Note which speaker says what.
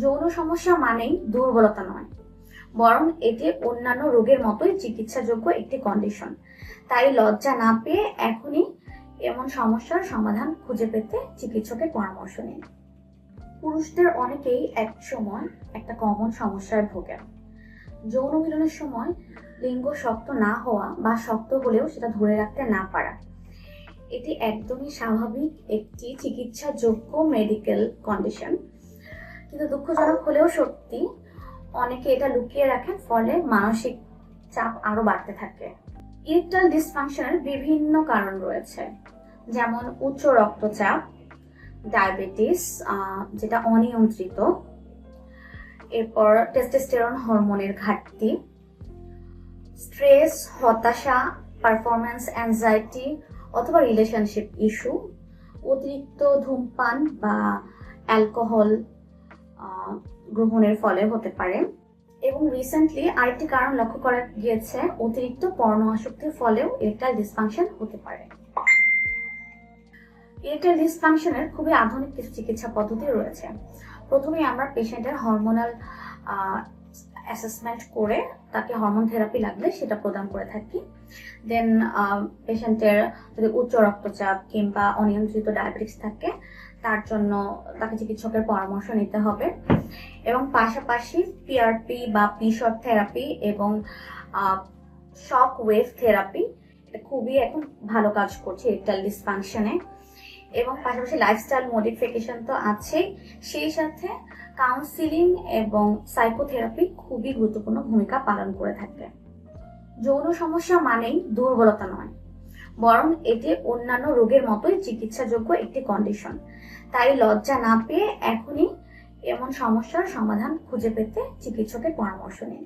Speaker 1: যৌন সমস্যা মানেই দুর্বলতা নয়, বরং এটি অন্যান্য রোগের মতোই চিকিৎসাযোগ্য একটি কন্ডিশন তাই লজ্জা না পেয়ে এখনই এমন সমস্যার সমাধান খুঁজে পেতে চিকিৎসকের পরামর্শ নিন। পুরুষদের অনেকেই এক সময় একটা কমন সমস্যায় ভোগেন। যৌন মিলনের সময় লিঙ্গ শক্ত না হওয়া বা শক্ত হলেও সেটা ধরে রাখতে না পারা, এটি একদমই স্বাভাবিক একটি চিকিৎসাযোগ্য মেডিকেল কন্ডিশন কিন্তু দুঃখজনক হলেও সত্যি অনেকে এটা লুকিয়ে রাখেন, ফলে মানসিক চাপ আরও বাড়তে থাকে। ইরেকটাল ডিসফাংশনের বিভিন্ন কারণ রয়েছে, যেমন উচ্চ রক্তচাপ, ডায়াবেটিস যেটা অনিয়ন্ত্রিত, এরপর টেস্টোস্টেরন হরমোনের ঘাটতি, স্ট্রেস, হতাশা, পারফরম্যান্স, অ্যাংজাইটি অথবা রিলেশনশিপ ইস্যু, অতিরিক্ত ধূমপান বা অ্যালকোহল গ্রহণের ফলে হতে পারে। এবং রিসেন্টলি আরেকটি কারণ লক্ষ্য করা গিয়েছে, অতিরিক্ত পর্ণ আসক্তির ফলেও ইরেকটাইল ডিসফাংশন হতে পারে। ইরেকটাইল ডিসফাংশনের খুবই আধুনিক কিছু চিকিৎসা পদ্ধতি রয়েছে। প্রথমে আমরা পেশেন্টের হরমোনাল অ্যাসেসমেন্ট করে তাকে হরমোন থেরাপি লাগলে সেটা প্রদান করে থাকি। দেন পেশেন্টের যদি উচ্চ রক্তচাপ কিংবা অনিয়ন্ত্রিত ডায়াবেটিস থাকে তার জন্য তাকে চিকিৎসকের পরামর্শ নিতে হবে। এবং পাশাপাশি পিআরপি বা পিশট থেরাপি এবং শক ওয়েভ থেরাপি এটা খুবই এখন ভালো কাজ করছে ইরেকটাইল ডিসফাংশনে এবং পাশাপাশি লাইফস্টাইল মডিফিকেশন তো আছেই। সেই সাথে কাউন্সিলিং এবং সাইকোথেরাপি খুবই গুরুত্বপূর্ণ ভূমিকা পালন করে থাকে। যৌন সমস্যা মানেই দুর্বলতা নয়। বরং এটি অন্যান্য রোগের মতোই চিকিৎসাযোগ্য একটি কন্ডিশন তাই লজ্জা না পেয়ে এখনই এমন সমস্যার সমাধান খুঁজে পেতে চিকিৎসকের পরামর্শ নিন।